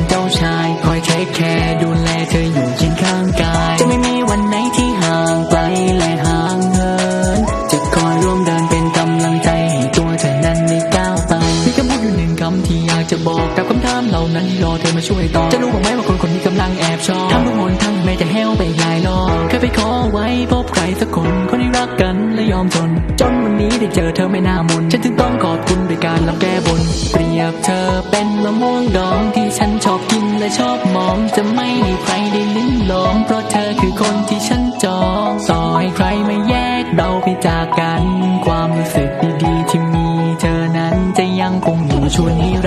ง ให้ตัวเธอนั้นได้ก้าวไปมีคำพูดอยู่หนึ่งคำที่อยากจะบอกกับคำถามเหล่านั้นที่รอเธอมาช่วยตอบจะรู้บ้างไหมว่าคนคนนี้กำลังแอบชอบทำทุกหนทั้งแม้จะแห้วไปหลายรอบเคยไปขอไว้พบใครสักคนคนที่รักกันและยอมทนจนวันนี้ได้เจอเธอไม่น่ามนฉันถึงต้องขอบคุณด้วยการรับแก้บนเปรียบเธอเป็นมะม่วงดองที่ฉันชอบกินและชอบมองจะไม่ให้ใครได้ลิ้มลองเพราะเธอคือคนที่ฉันจองต่อให้ใครมาแยกเราไปจากกันความรู้สึกดี ที่มีเธอนั้นจะยังคงอยู่ชวนให้เร